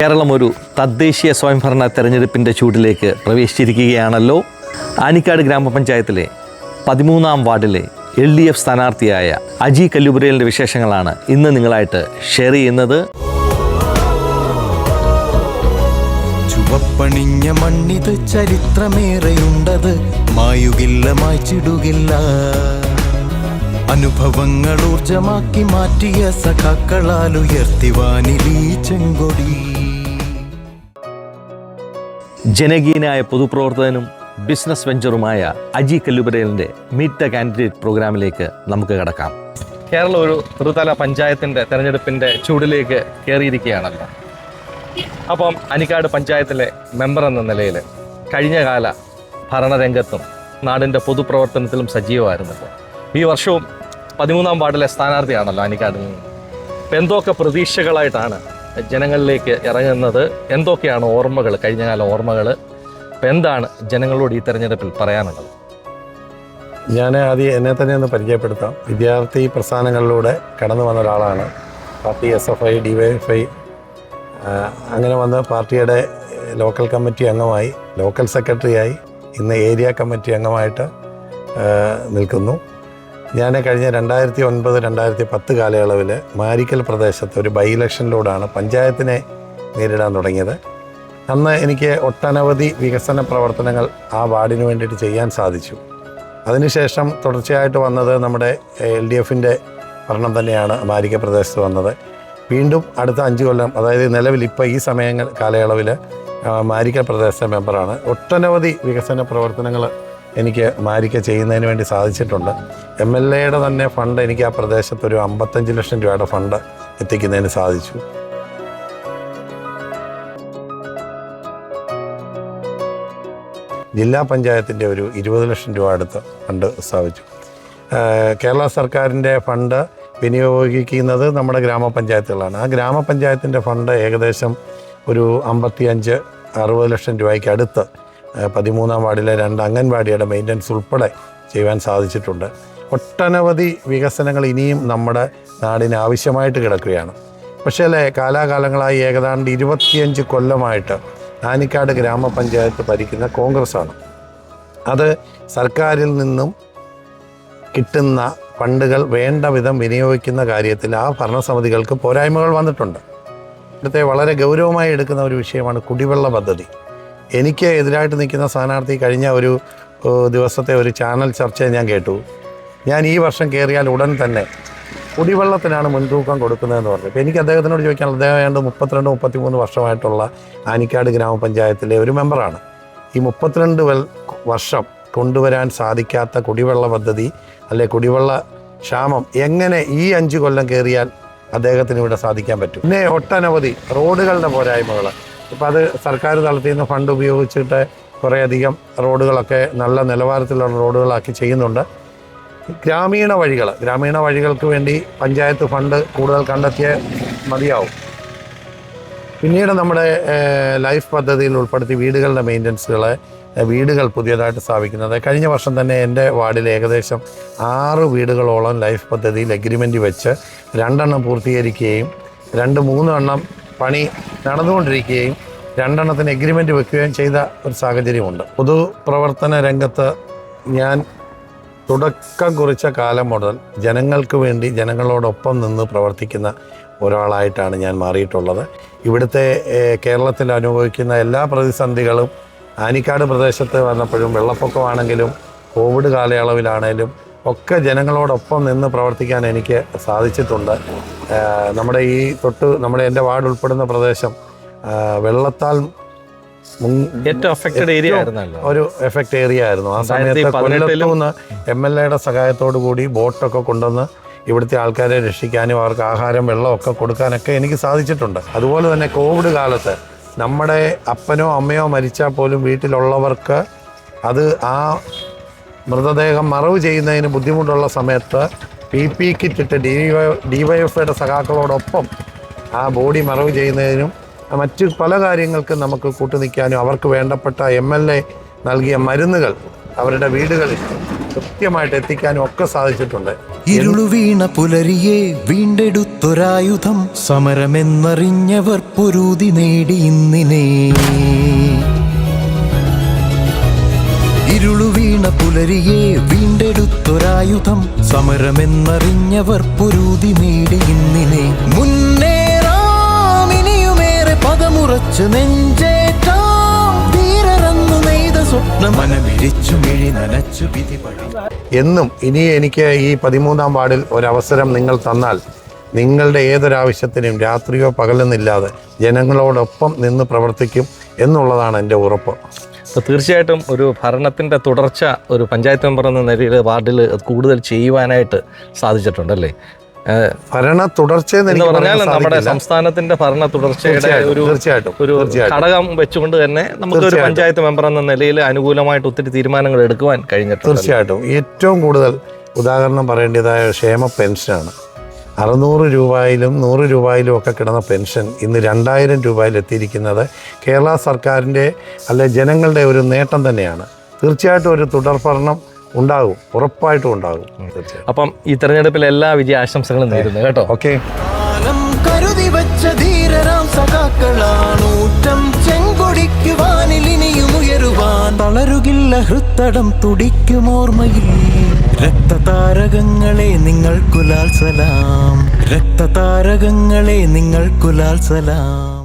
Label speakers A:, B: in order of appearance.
A: കേരളം ഒരു തദ്ദേശീയ സ്വയംഭരണ തെരഞ്ഞെടുപ്പിന്റെ ചൂടിലേക്ക് പ്രവേശിച്ചിരിക്കുകയാണല്ലോ. ആനിക്കാട് ഗ്രാമപഞ്ചായത്തിലെ പതിമൂന്നാം വാർഡിലെ എൽ ഡി എഫ് സ്ഥാനാർത്ഥിയായ അജി കല്ലുപുരലിന്റെ വിശേഷങ്ങളാണ് ഇന്ന് നിങ്ങളായിട്ട് ഷെയർ ചെയ്യുന്നത്.
B: ചുവപ്പണിഞ്ഞ മണ്ണിത് ചരിത്രമേറെയുണ്ടത് മായുകില്ല മായ്ച്ചിടുകില്ല. അനുഭവങ്ങൾ ഊർജമാക്കി മാറ്റിയ സഖാക്കളാൽ ഉയർത്തിവാനിലീ ചെങ്കൊടി.
A: ജനകീയനായ പൊതുപ്രവർത്തകനും ബിസിനസ് വെഞ്ചറുമായ അജി കല്ലുപുരലിന്റെ മീറ്റ് ദ കാൻഡിഡേറ്റ് പ്രോഗ്രാമിലേക്ക് നമുക്ക് കടക്കാം. കേരള ഒരു ത്രിതല പഞ്ചായത്തിന്റെ തെരഞ്ഞെടുപ്പിന്റെ ചൂടിലേക്ക് കയറിയിരിക്കുകയാണല്ലോ അപ്പം അനിക്കാട് പഞ്ചായത്തിലെ മെമ്പർ എന്ന നിലയിൽ കഴിഞ്ഞകാല ഭരണരംഗത്തും നാടിന്റെ പൊതുപ്രവർത്തനത്തിലും സജീവമായിരുന്നല്ലോ ഈ വർഷവും പതിമൂന്നാം വാർഡിലെ സ്ഥാനാർത്ഥിയാണല്ലോ അനിക്കാടിൽ നിന്ന്. എന്തൊക്കെ പ്രതീക്ഷകളായിട്ടാണ് ജനങ്ങളിലേക്ക് ഇറങ്ങുന്നത് എന്തൊക്കെയാണ് ഓർമ്മകൾ? കഴിഞ്ഞകാല ഓർമ്മകൾ. അപ്പം എന്താണ് ജനങ്ങളോട് ഈ തെരഞ്ഞെടുപ്പിൽ പറയാനുള്ളത്?
C: ഞാൻ ആദ്യം എന്നെ തന്നെ ഒന്ന് പരിചയപ്പെടുത്താം. വിദ്യാർത്ഥി പ്രസ്ഥാനങ്ങളിലൂടെ കടന്നു വന്ന ഒരാളാണ്. Party S F I D Y F I അങ്ങനെ വന്ന് പാർട്ടിയുടെ ലോക്കൽ കമ്മിറ്റി അംഗമായി ലോക്കൽ സെക്രട്ടറിയായി ഇന്ന് ഏരിയ കമ്മിറ്റി അംഗമായിട്ട് നിൽക്കുന്നു. ഞാൻ കഴിഞ്ഞ രണ്ടായിരത്തി ഒൻപത് രണ്ടായിരത്തി പത്ത് കാലയളവിൽ മാരിക്കൽ പ്രദേശത്ത് ഒരു ബൈ ഇലക്ഷനിലൂടെയാണ് പഞ്ചായത്തിനെ നേരിടാൻ തുടങ്ങിയത്. അന്ന് എനിക്ക് ഒട്ടനവധി വികസന പ്രവർത്തനങ്ങൾ ആ വാർഡിന് വേണ്ടിയിട്ട് ചെയ്യാൻ സാധിച്ചു. അതിനുശേഷം തുടർച്ചയായിട്ട് വന്നത് നമ്മുടെ എൽ ഡി എഫിന്റെ ഭരണം തന്നെയാണ് മാരിക്ക പ്രദേശത്ത് വന്നത്. വീണ്ടും അടുത്ത അഞ്ച് കൊല്ലം അതായത് നിലവിൽ ഇപ്പോൾ ഈ സമയങ്ങൾ കാലയളവിൽ മാരിക്കൽ പ്രദേശത്തെ മെമ്പറാണ്. ഒട്ടനവധി വികസന പ്രവർത്തനങ്ങൾ എനിക്ക് മാരിക്ക ചെയ്യുന്നതിന് വേണ്ടി സാധിച്ചിട്ടുണ്ട്. എം എൽ എയുടെ തന്നെ ഫണ്ട് എനിക്ക് ആ പ്രദേശത്ത് ഒരു അമ്പത്തഞ്ച് ലക്ഷം രൂപയുടെ ഫണ്ട് എത്തിക്കുന്നതിന് സാധിച്ചു. ജില്ലാ പഞ്ചായത്തിന്റെ ഒരു ഇരുപത് ലക്ഷം രൂപ അടുത്ത് ഫണ്ട് സ്ഥാപിച്ചു. കേരള സർക്കാരിന്റെ ഫണ്ട് വിനിയോഗിക്കുന്നത് നമ്മുടെ ഗ്രാമപഞ്ചായത്തുകളാണ്. ആ ഗ്രാമപഞ്ചായത്തിന്റെ ഫണ്ട് ഏകദേശം ഒരു അമ്പത്തിയഞ്ച് അറുപത് ലക്ഷം രൂപയ്ക്ക് അടുത്ത് പതിമൂന്നാം വാർഡിലെ രണ്ട് അംഗൻവാടിയുടെ മെയിന്റനൻസ് ഉൾപ്പെടെ ചെയ്യുവാൻ സാധിച്ചിട്ടുണ്ട്. ഒട്ടനവധി വികസനങ്ങൾ ഇനിയും നമ്മുടെ നാടിന് ആവശ്യമായിട്ട് കിടക്കുകയാണ്. പക്ഷേ അല്ലേ കാലാകാലങ്ങളായി ഏകദാണ്ട് ഇരുപത്തിയഞ്ച് കൊല്ലമായിട്ട് ആനിക്കാട് ഗ്രാമപഞ്ചായത്ത് ഭരിക്കുന്ന കോൺഗ്രസ്സാണ്. അത് സർക്കാരിൽ നിന്നും കിട്ടുന്ന ഫണ്ടുകൾ വേണ്ട വിധം വിനിയോഗിക്കുന്ന കാര്യത്തിൽ ആ ഭരണസമിതികൾക്ക് പോരായ്മകൾ വന്നിട്ടുണ്ട്. ഇവിടുത്തെ വളരെ ഗൗരവമായി എടുക്കുന്ന ഒരു വിഷയമാണ് കുടിവെള്ള പദ്ധതി. എനിക്ക് എതിരായിട്ട് നിൽക്കുന്ന സ്ഥാനാർത്ഥി കഴിഞ്ഞ ഒരു ദിവസത്തെ ഒരു ചാനൽ ചർച്ച ഞാൻ കേട്ടു. ഞാൻ ഈ വർഷം കയറിയാൽ ഉടൻ തന്നെ കുടിവെള്ളത്തിനാണ് മുൻതൂക്കം കൊടുക്കുന്നതെന്ന് പറഞ്ഞു. അപ്പോൾ എനിക്ക് അദ്ദേഹത്തിനോട് ചോദിക്കാൻ അദ്ദേഹം ഏതാണ്ട് മുപ്പത്തിരണ്ട് മുപ്പത്തിമൂന്ന് വർഷമായിട്ടുള്ള ആനിക്കാട് ഗ്രാമപഞ്ചായത്തിലെ ഒരു മെമ്പറാണ്. ഈ മുപ്പത്തിരണ്ട് വർഷം കൊണ്ടുവരാൻ സാധിക്കാത്ത കുടിവെള്ള പദ്ധതി അല്ലെ കുടിവെള്ള ക്ഷാമം എങ്ങനെ ഈ അഞ്ച് കൊല്ലം കയറിയാൽ അദ്ദേഹത്തിന് ഇവിടെ സാധിക്കാൻ പറ്റും? പിന്നെ ഒട്ടനവധി റോഡുകളുടെ പോരായ്മകൾ ഇപ്പം അത് സർക്കാർ തലത്തിൽ നിന്ന് ഫണ്ട് ഉപയോഗിച്ചിട്ട് കുറേയധികം റോഡുകളൊക്കെ നല്ല നിലവാരത്തിലുള്ള റോഡുകളാക്കി ചെയ്യുന്നുണ്ട്. ഗ്രാമീണ വഴികൾ ഗ്രാമീണ വഴികൾക്ക് വേണ്ടി പഞ്ചായത്ത് ഫണ്ട് കൂടുതൽ കണ്ടെത്തിയേ മതിയാവും. പിന്നീട് നമ്മുടെ ലൈഫ് പദ്ധതിയിൽ ഉൾപ്പെടുത്തി വീടുകളുടെ മെയിന്റനൻസുകൾ വീടുകൾ പുതിയതായിട്ട് സ്ഥാപിക്കുന്നത്. കഴിഞ്ഞ വർഷം തന്നെ എന്റെ വാർഡിൽ ഏകദേശം ആറ് വീടുകളോളം ലൈഫ് പദ്ധതിയിൽ എഗ്രിമെന്റ് വെച്ച് രണ്ടെണ്ണം പൂർത്തീകരിക്കുകയും രണ്ട് മൂന്ന് എണ്ണം പണി നടന്നുകൊണ്ടിരിക്കുകയും രണ്ടെണ്ണത്തിന് എഗ്രിമെന്റ് വെക്കുകയും ചെയ്ത ഒരു സാഹചര്യമുണ്ട്. പൊതുപ്രവർത്തന രംഗത്ത് ഞാൻ തുടക്കം കുറിച്ച കാലം മുതൽ ജനങ്ങൾക്ക് വേണ്ടി ജനങ്ങളോടൊപ്പം നിന്ന് പ്രവർത്തിക്കുന്ന ഒരാളായിട്ടാണ് ഞാൻ മാറിയിട്ടുള്ളത്. ഇവിടുത്തെ കേരളത്തിൽ അനുഭവിക്കുന്ന എല്ലാ പ്രതിസന്ധികളും ആനിക്കാട് പ്രദേശത്ത് വന്നപ്പോഴും വെള്ളപ്പൊക്കമാണെങ്കിലും കോവിഡ് കാലയളവിലാണേലും ഒക്കെ ജനങ്ങളോടൊപ്പം നിന്ന് പ്രവർത്തിക്കാൻ എനിക്ക് സാധിച്ചിട്ടുണ്ട്. നമ്മുടെ ഈ തൊട്ട് നമ്മുടെ എന്റെ വാർഡ് ഉൾപ്പെടുന്ന പ്രദേശം വെള്ളത്താൽ ഒരു എഫക്റ്റ് ഏരിയ ആയിരുന്നു. ആ സമയത്ത് കൊല്ലത്തുനിന്ന് എം എൽ എയുടെ സഹായത്തോടു കൂടി ബോട്ടൊക്കെ കൊണ്ടുവന്ന് ഇവിടുത്തെ ആൾക്കാരെ രക്ഷിക്കാനും അവർക്ക് ആഹാരം വെള്ളമൊക്കെ കൊടുക്കാനൊക്കെ എനിക്ക് സാധിച്ചിട്ടുണ്ട്. അതുപോലെ തന്നെ കോവിഡ് കാലത്ത് നമ്മുടെ അപ്പനോ അമ്മയോ മരിച്ചാൽ പോലും വീട്ടിലുള്ളവർക്ക് അത് ആ മൃതദേഹം മറവ് ചെയ്യുന്നതിന് ബുദ്ധിമുട്ടുള്ള സമയത്ത് പി പി കിറ്റിട്ട് ഡി ഡി വൈ സഖാക്കളോടൊപ്പം ആ ബോഡി മറവ് ചെയ്യുന്നതിനും മറ്റ് പല കാര്യങ്ങൾക്കും നമുക്ക് കൂട്ടുനിൽക്കാനും അവർക്ക് വേണ്ടപ്പെട്ട എം എൽ എ നൽകിയ മരുന്നുകൾ അവരുടെ വീടുകളിൽ കൃത്യമായിട്ട് എത്തിക്കാനും ഒക്കെ സാധിച്ചിട്ടുണ്ട്.
B: ഇരുളു വീണ പുലരിയെ വീണ്ടെടുത്തൊരായുധം സമരമെന്നറിഞ്ഞവർ പൊരുതി നേടി ഇന്നിനെ. ഇരുളു വീണ പുലരിയെ വീണ്ടെടുത്തൊരായുധം സമരമെന്നറിഞ്ഞവർ പൊരുതി നേടി ഇന്നിനെ. മുന്നേറാം ഇനിയുമേറെ പദമുറച്ച് നെഞ്ചേറ്റാം. ധീരറന്നു നെയ്ത സ്വപ്നം മനമിഴിച്ചു മിഴി നനച്ചു വിധി
C: എന്നും ഇനി എനിക്ക് ഈ പതിമൂന്നാം വാർഡിൽ ഒരവസരം നിങ്ങൾ തന്നാൽ നിങ്ങളുടെ ഏതൊരാവശ്യത്തിനും രാത്രിയോ പകലെന്നില്ലാതെ ജനങ്ങളോടൊപ്പം നിന്ന് പ്രവർത്തിക്കും എന്നുള്ളതാണ് എന്റെ ഉറപ്പ്.
A: തീർച്ചയായിട്ടും ഒരു ഭരണത്തിന്റെ തുടർച്ച ഒരു പഞ്ചായത്ത് മെമ്പർ എന്ന നിലയിൽ വാർഡിൽ കൂടുതൽ ചെയ്യുവാനായിട്ട് സാധിച്ചിട്ടുണ്ടല്ലേ? അല്ലേ
C: ഭരണ തുടർച്ച
A: എന്ന് പറഞ്ഞാൽ നമ്മുടെ. സംസ്ഥാനത്തിന്റെ ഭരണ തുടർച്ചയുടെ ഒരു
C: തീർച്ചയായിട്ടും,
A: ഒരു. ഘടകം വെച്ചുകൊണ്ട് തന്നെ നമുക്ക് ഒരു പഞ്ചായത്ത് മെമ്പർ എന്ന നിലയിൽ അനുകൂലമായിട്ട് ഒത്തിരി തീരുമാനങ്ങൾ എടുക്കുവാൻ കഴിഞ്ഞിട്ടുണ്ട്.
C: തീർച്ചയായിട്ടും. ഏറ്റവും കൂടുതൽ ഉദാഹരണം പറയേണ്ടതായ ക്ഷേമ പെൻഷനാണ്. അറുന്നൂറ് രൂപയിലും നൂറ് രൂപയിലും ഒക്കെ കിടന്ന പെൻഷൻ ഇന്ന് രണ്ടായിരം രൂപയിലെത്തിയിരിക്കുന്നത് കേരള സർക്കാരിന്റെ അല്ലെ ജനങ്ങളുടെ ഒരു നേട്ടം തന്നെയാണ്. തീർച്ചയായിട്ടും ഒരു തുടർഭരണം ഉണ്ടാകും ഉറപ്പായിട്ടും ഉണ്ടാകും.
A: അപ്പം ഈ തെരഞ്ഞെടുപ്പിൽ എല്ലാ വിജയ ആശംസകളും നേരുന്നു കേട്ടോ.
C: ഓക്കെ.
B: കാലം കരുതി വെച്ച ധീരരാം സഖാക്കളാണൂറ്റം ചെങ്കൊടിക്ക് വാനിലിനിയും ഉയരുവാൻ തളരുകില്ല ഹൃത്തടം തുടിക്കുമോർമ്മയിൽ. രക്തതാരകങ്ങളെ നിങ്ങൾ കുലാൽ സലാം. രക്തതാരകങ്ങളെ നിങ്ങൾ കുലാൽ സലാം.